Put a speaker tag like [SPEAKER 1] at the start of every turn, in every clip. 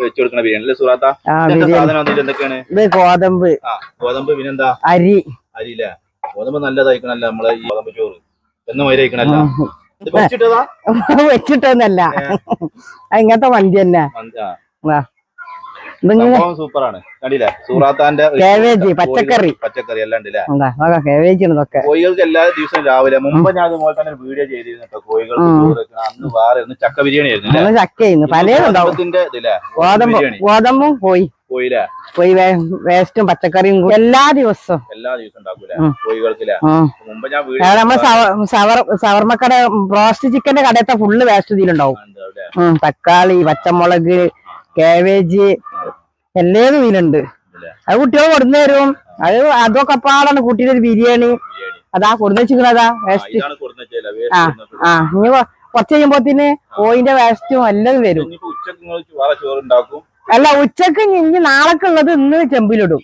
[SPEAKER 1] വെച്ച് കൊടുക്കണ ബിരിയാണി അല്ലേ സുറാത്ത സാധനം വന്നിട്ട് എന്തൊക്കെയാണ്?
[SPEAKER 2] ഗോതമ്പ്.
[SPEAKER 1] ആ ഗോതമ്പ് പിന്നെന്താ
[SPEAKER 2] അരി
[SPEAKER 1] അരി. അല്ലേ ഗോതമ്പ് നല്ലതായിക്കണല്ല നമ്മളെ ഈ ഗോതമ്പ് ചോറ്? എന്ന വെച്ചിട്ടതാ
[SPEAKER 2] വെച്ചിട്ടല്ല ഇങ്ങനത്തെ വണ്ടി തന്നെ
[SPEAKER 1] ആ,
[SPEAKER 2] ആ. ഇതിങ്ങനെ
[SPEAKER 1] സംഭവം സൂപ്പറാണ്. കണ്ടില്ലേ? സൂറാത്താന്റെ
[SPEAKER 2] പച്ചക്കറി.
[SPEAKER 1] പച്ചക്കറി എല്ലാം ഉണ്ടല്ലേ? കോഴികൾക്ക് എല്ലാ ദിവസവും രാവിലെ മുമ്പ് ഞാൻ അതുപോലെ തന്നെ ഒരു വീഡിയോ ചെയ്തിരുന്നു കോഴികൾക്ക് അന്ന് വേറെ ഒന്ന് ചക്ക ബിരിയാണി ആയിരുന്നു ഇതില്ലേ?
[SPEAKER 2] ഗോതമ്പ്
[SPEAKER 1] കോയിലെ
[SPEAKER 2] പോയി വേസ്റ്റും പച്ചക്കറിയും എല്ലാ ദിവസവും.
[SPEAKER 1] എല്ലാ ദിവസവും ഉണ്ടാക്കൂല?
[SPEAKER 2] ഉം.
[SPEAKER 1] കോഴികൾക്കില്ലേ? മുമ്പ് ഞാൻ
[SPEAKER 2] നമ്മളെ സവർമ്മക്കട റോസ്റ്റ് ചിക്കന്റെ കടയത്തെ ഫുള്ള് വേസ്റ്റ് ഇതിലുണ്ടാവും. തക്കാളി പച്ചമുളക് കാവേജ് എല്ലേതും
[SPEAKER 1] മീനുണ്ട്?
[SPEAKER 2] അത് കുട്ടികൾ കൊടുന്നു തരും. അത് അതൊക്കെ പാടാണ് കുട്ടിയുടെ ഒരു ബിരിയാണി. അതാ കൊടുന്നു വെച്ചിരിക്കണതാ. വേസ്റ്റ് ആ. ആ ഇനി കൊറച്ച് കഴിയുമ്പോത്തിന് കോയിന്റെ വേസ്റ്റും എല്ലാം വരും. അല്ല ഉച്ചയ്ക്ക് ഇനി ഇനി നാളേക്ക് ഉള്ളത് ഇന്ന് ചെമ്പിലിടും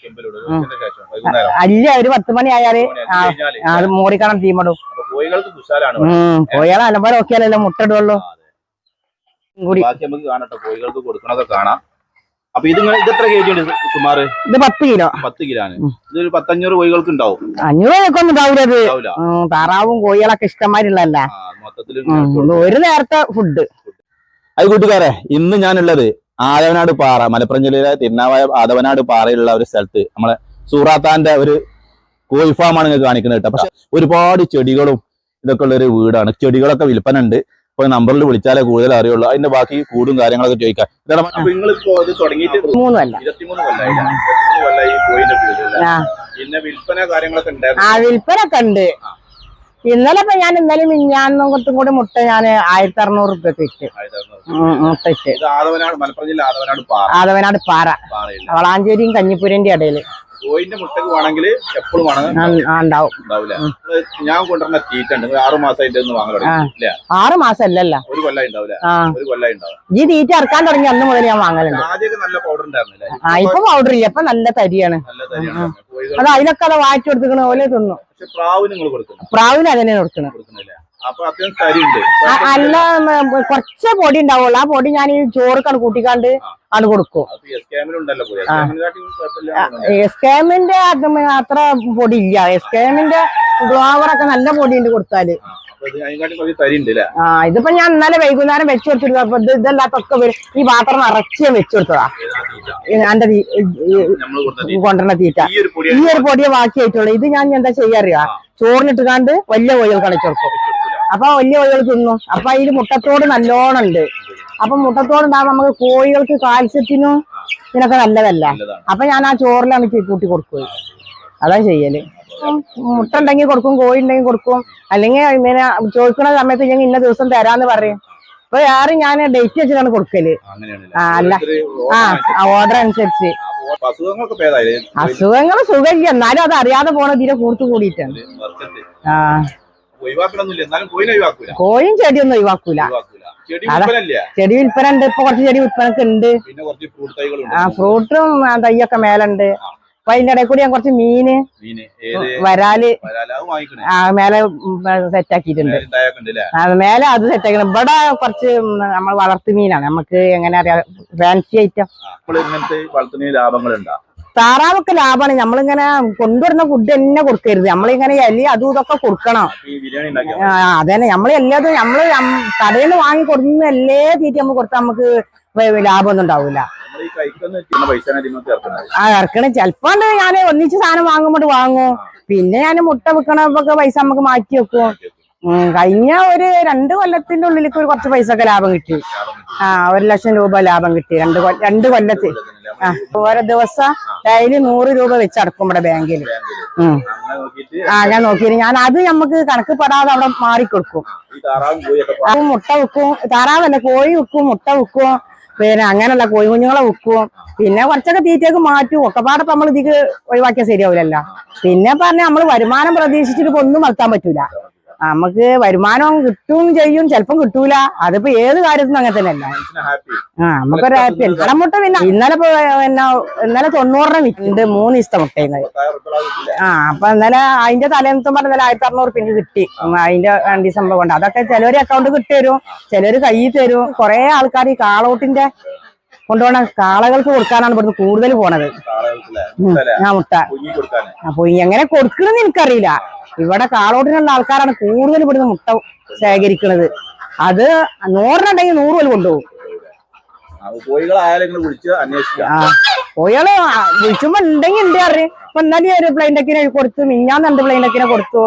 [SPEAKER 2] അല്ല ഒരു പത്ത് മണി ആയാൽ അത് മോറിക്കണം തീമടും. കോയാളെ അലമ്പാട് നോക്കിയാലല്ലേ മുട്ട ഇടുള്ളൂ. കൂടി
[SPEAKER 1] കാണട്ടെ കോഴികൾക്ക് കൊടുക്കണതൊക്കെ കാണാം. അപ്പൊ ഇത് ഇത് എത്ര കെ ജി ഉണ്ട് സുമാറ്?
[SPEAKER 2] ഇത് പത്ത് കിലോ.
[SPEAKER 1] പത്ത് കിലോ
[SPEAKER 2] ഇത്
[SPEAKER 1] ഇതൊരു പത്തഞ്ഞൂറ് കോഴികൾക്ക് ഉണ്ടാവും
[SPEAKER 2] അഞ്ഞൂറ് ഒക്കെ ഒന്നും
[SPEAKER 1] ഉണ്ടാവില്ല
[SPEAKER 2] താറാവും കോഴികളൊക്കെ ഇഷ്ടമായിട്ടുള്ളതല്ല. ഒരു നേരത്തെ ഫുഡ്
[SPEAKER 3] അത് കൂട്ടുകാരെ ഇന്ന് ഞാനുള്ളത് ആദവനാട് പാറ മലപ്പുറം ജില്ലയിലെ തിരുനാവായ ആദവനാട് പാറയിലുള്ള ഒരു സ്ഥലത്ത്. നമ്മളെ സൂറാത്താന്റെ ഒരു കോഴി ഫാമാണ് നിങ്ങൾക്ക് കാണിക്കുന്നത് കേട്ടോ. പക്ഷെ ഒരുപാട് ചെടികളും ഇതൊക്കെ ഉള്ള ഒരു വീടാണ്. ചെടികളൊക്കെ വിൽപ്പന ഉണ്ട് ഇപ്പൊ നമ്പറിൽ വിളിച്ചാലേ കൂടുതൽ അറിയുള്ളൂ. അതിന്റെ ബാക്കി കൂടും കാര്യങ്ങളൊക്കെ ചോദിക്കാം.
[SPEAKER 1] അപ്പൊ
[SPEAKER 2] ആ. വിൽപ്പനൊക്കെ ഉണ്ട്. ഇന്നലെ ഇപ്പൊ ഞാൻ ഇന്നലെ മിഞ്ഞാന്നും കൊത്തും കൂടി മുട്ട ഞാൻ ആയിരത്തി അറുന്നൂറ് റുപ്യ വിറ്റ് ഉം, മുട്ട വിറ്റ്
[SPEAKER 1] ആദവനാട് ജില്ല ആദവനാട് പാറ.
[SPEAKER 2] ആദവനാട് പാറ.
[SPEAKER 1] പാറയില്ല
[SPEAKER 2] വളാഞ്ചേരിയും കഞ്ഞിപ്പൂരിന്റെ ഇടയിൽ.
[SPEAKER 1] കോഴിന്റെ മുട്ടക്ക് വേണമെങ്കിൽ എപ്പോഴും
[SPEAKER 2] ഉണ്ടാവും.
[SPEAKER 1] ഞാൻ കൊണ്ടുവരുന്ന തീറ്റ ഉണ്ട് ആറു മാസം മാസമായിട്ട് ഒന്ന്
[SPEAKER 2] ആറ് മാസം അല്ലല്ല.
[SPEAKER 1] ഒരു കൊല്ലായി ഉണ്ടാവില്ല. ഒരു കൊല്ലായി ഉണ്ടാവും.
[SPEAKER 2] ഈ തീറ്റ ഇറക്കാൻ തുടങ്ങി അന്ന് മുതൽ ഞാൻ വാങ്ങലുണ്ട്.
[SPEAKER 1] ആദ്യമൊക്കെ നല്ല പൗഡർ ഉണ്ടായിരുന്നില്ല.
[SPEAKER 2] ആ ഇപ്പൊ പൗഡർ ഇല്ല. ഇപ്പൊ നല്ല തരിയാണ്. അത് അതിനൊക്കെ അത് വാറ്റി കൊടുത്തിക്കണ പോലെ തിന്നു.
[SPEAKER 1] പ്രാവിന് നിങ്ങൾ കൊടുക്കുന്നു.
[SPEAKER 2] പ്രാവിന് അതന്നെ കൊടുക്കണം.
[SPEAKER 1] കൊടുക്കുന്നില്ല.
[SPEAKER 2] അല്ല കൊറച്ച് പൊടി ഉണ്ടാവുള്ളൂ. ആ പൊടി ഞാൻ ഈ ചോറുക്കാണ് കൂട്ടിക്കാണ്ട് ആണ് കൊടുക്കും. അത്ര പൊടി ഇല്ല എസ്കേമിന്റെ ഗ്ലോവറൊക്കെ നല്ല പൊടി ഉണ്ട് കൊടുത്താൽ.
[SPEAKER 1] ആ,
[SPEAKER 2] ഇതിപ്പോ ഞാൻ ഇന്നലെ വൈകുന്നേരം വെച്ചു കൊടുത്തിരുന്നു. അപ്പൊ ഇതല്ലാത്തൊക്കെ വരും ഈ പാത്രം നിറച്ച് വെച്ചു കൊടുത്തതാ. എന്റെ
[SPEAKER 1] കൊണ്ടുവരണ തീറ്റ. ഈ ഒരു
[SPEAKER 2] പൊടിയെ ബാക്കി ആയിട്ടുള്ളൂ ഇത് ഞാൻ എന്താ ചെയ്യാറിയാ ചോറിനിട്ട് കാണ്ട് വലിയ കോഴികൾ കളിച്ചു കൊടുക്കും. അപ്പൊ വലിയ കോഴികൾ തിന്നും. അപ്പൊ അതിൽ മുട്ടത്തോട് നല്ലോണം ഉണ്ട്. അപ്പൊ മുട്ടത്തോട് ഉണ്ടാകുമ്പോൾ നമുക്ക് കോഴികൾക്ക് കാൽസ്യത്തിനും ഇതിനൊക്കെ നല്ലതല്ല? അപ്പൊ ഞാൻ ആ ചോറിലാണ് കൂട്ടി കൊടുക്കുക. അതാ ചെയ്യൽ. മുട്ട ഉണ്ടെങ്കിൽ കൊടുക്കും കോഴി ഉണ്ടെങ്കിൽ കൊടുക്കും. അല്ലെങ്കിൽ ഇങ്ങനെ ചോദിക്കുന്ന സമയത്ത് ഞങ്ങൾ ഇന്ന ദിവസം തരാന്ന് പറയും. അപ്പൊ വേറെ ഞാൻ ഡേറ്റ് വെച്ചിട്ടാണ്
[SPEAKER 1] കൊടുക്കൽ.
[SPEAKER 2] ആ, അല്ല. ആ
[SPEAKER 1] ഓർഡർ
[SPEAKER 2] അനുസരിച്ച്. അസുഖങ്ങൾ സുഖമില്ല. എന്നാലും അത് അറിയാതെ പോണ ഇതിനെ കൂർത്തു കൂടിയിട്ടാണ്. ആ.
[SPEAKER 1] ഒഴിവാക്കണമെന്നില്ല എന്നാലും കോയിനെ ഒഴിവാക്കൂല.
[SPEAKER 2] കോഴിയും ചെടിയൊന്നും ഒഴിവാക്കൂല.
[SPEAKER 1] ചെടി
[SPEAKER 2] അതാ. ചെടി വിൽപ്പന ഉണ്ട് ഇപ്പൊ കുറച്ച് ചെടി വിൽപ്പനക്ക് ഉണ്ട്
[SPEAKER 1] പിന്നെ കുറച്ച് ഫ്രൂട്ട് തൈകളുണ്ട്.
[SPEAKER 2] ആ ഫ്രൂട്ടും തൈയൊക്കെ മേലുണ്ട്. അപ്പൊ അതിന്റെ ഇടയിൽ കൂടി ഞാൻ കുറച്ച് മീന്
[SPEAKER 1] വരാൽ.
[SPEAKER 2] ആ മേലെ സെറ്റ് ആക്കിയിട്ടുണ്ട്
[SPEAKER 1] ഉണ്ടായാക്കുണ്ട് അല്ലേ
[SPEAKER 2] ആ, മേലെ അത് സെറ്റ് ആക്കണം ഇവിടെ കുറച്ച് നമ്മൾ വളർത്തു മീനാണ്. നമുക്ക് എങ്ങനെ അറിയാം ഫാൻസി ഐറ്റം.
[SPEAKER 1] അപ്പോൾ ഇങ്ങനത്തെ വളർത്തുന്ന ലാഭങ്ങളുണ്ടാ?
[SPEAKER 2] താറാവൊക്കെ ലാഭമാണ് നമ്മളിങ്ങനെ കൊണ്ടുവരുന്ന ഫുഡ് തന്നെ കൊടുക്കരുത്. നമ്മളിങ്ങനെ എലി അതും ഇതൊക്കെ കൊടുക്കണം. അതന്നെ. നമ്മൾ എല്ലാതും നമ്മൾ കടയിൽ നിന്ന് വാങ്ങി കൊടുക്കുന്ന എല്ലേ തീറ്റ നമ്മൾ കൊടുത്താൽ നമുക്ക് ലാഭമൊന്നും ഉണ്ടാവില്ല ആ ഇറക്കണ ചിലപ്പോ ഞാൻ ഒന്നിച്ച് സാധനം വാങ്ങുമ്പോൾ വാങ്ങും. പിന്നെ ഞാൻ മുട്ട വിൽക്കണപ്പൊക്കെ പൈസ നമുക്ക് മാറ്റി വെക്കും. കഴിഞ്ഞ ഒരു രണ്ട് കൊല്ലത്തിന്റെ ഉള്ളിലേക്ക് ഒരു കുറച്ച് പൈസ ഒക്കെ ലാഭം കിട്ടി. ആ ഒരു ലക്ഷം രൂപ ലാഭം കിട്ടി. രണ്ട് രണ്ട് കൊല്ലത്തിൽ ആ ഓരോ ദിവസം ഡെയിലി നൂറ് രൂപ വെച്ച് അടക്കും ഇവിടെ ബാങ്കിൽ ആ ഞാൻ നോക്കിയിരുന്നു ഞാൻ അത് നമുക്ക് കണക്ക് പെടാതെ അവിടെ മാറിക്കൊടുക്കും അത് മുട്ട വെക്കും താറാവല്ല കോഴി വെക്കും മുട്ട വെക്കും പിന്നെ അങ്ങനെയുള്ള കോഴി കുഞ്ഞുങ്ങളെ വെക്കും പിന്നെ കുറച്ചൊക്കെ തീറ്റയൊക്കെ മാറ്റും. ഒക്കെ പാടെ നമ്മൾ ഇതിക്ക് ഒഴിവാക്കിയാൽ ശരിയാവില്ലല്ലോ പിന്നെ പറഞ്ഞ നമ്മൾ വരുമാനം പ്രതീക്ഷിച്ചിട്ട് ഇപ്പൊ ഒന്നും വളർത്താൻ പറ്റൂല. നമുക്ക് വരുമാനം കിട്ടും ചെയ്യും ചിലപ്പം കിട്ടൂല. അതിപ്പോ ഏത് കാര്യത്തിനും അങ്ങനെ തന്നെയല്ല ആ നമുക്കൊരു ഹാപ്പി കടമുട്ട പിന്നെ ഇന്നലെ പിന്നെ ഇന്നലെ തൊണ്ണൂറിന് വിറ്റുണ്ട് മൂന്ന് ദിവസത്തെ മുട്ടയുന്നത് ആ അപ്പൊ ഇന്നലെ അതിന്റെ തലേന്ന് പറഞ്ഞ ഇന്നലെ ആയിരത്തി അറുന്നൂറ് പിന്നെ കിട്ടി. അതിന്റെ രണ്ട് സംഭവം കൊണ്ട്. അതൊക്കെ ചിലവര് അക്കൗണ്ട് കിട്ടി തരും. ചിലര് കയ്യിൽ തരും. കുറെ ആൾക്കാർ ഈ കാളോട്ടിന്റെ കൊണ്ടുപോണ കാളകൾക്ക് കൊടുക്കാനാണ് ഇവിടുന്ന് കൂടുതൽ പോണത്? ആ മുട്ട. അപ്പൊ എങ്ങനെ കൊടുക്കണമെന്ന് എനിക്കറിയില്ല. ഇവിടെ കാളോട്ടിനുള്ള ആൾക്കാരാണ് കൂടുതൽ ഇവിടുന്ന് മുട്ട ശേഖരിക്കുന്നത് അത് നൂറിനുണ്ടെങ്കിൽ നൂറ് പോലും കൊണ്ടുപോകും. പോയാൾ വിളിച്ചുമ്പോ ഉണ്ടെങ്കിൽ ഉണ്ട് അറിയ. ഇപ്പൊ എന്നാലും ഒരു പ്ലെയിൻ ഡക്കിനെ കൊടുത്തു മിഞ്ഞാന്ന് രണ്ട് പ്ലെയിൻ ഡക്കിനെ കൊടുത്തു?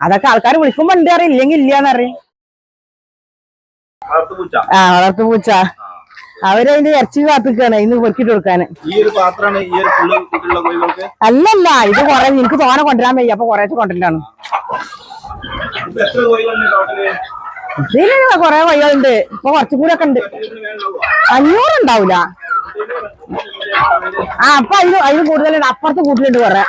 [SPEAKER 2] അതൊക്കെ ആൾക്കാർ വിളിക്കുമ്പോ ഉണ്ട് അറിയും ഇല്ലെങ്കിൽ ഇല്ലാന്ന് അറിയും.
[SPEAKER 1] വളർത്തു പൂച്ച
[SPEAKER 2] ആ വളർത്തു പൂച്ച അവരതിന്റെ ഇറച്ചി കാത്തിക്കാണ് ഇന്ന് പൊരിക്കിട്ട് കൊടുക്കാന്. അല്ലല്ല ഇത് കൊറേ എനിക്ക് തോനെ കൊണ്ടുവരാൻ വയ്യ അപ്പൊ
[SPEAKER 1] കോഴികളുണ്ട് ടോട്ടൽ
[SPEAKER 2] ഇതിന് കൊറേ വഴികളുണ്ട് ഇപ്പൊ കുറച്ചും കൂടെ ഒക്കെ ഉണ്ട്. അഞ്ഞൂറ് ഉണ്ടാവൂല. ആ അപ്പൊ അതിന് അതിന് കൂടുതലുണ്ട് അപ്പുറത്ത് കൂട്ടിലുണ്ട് കൊറേ.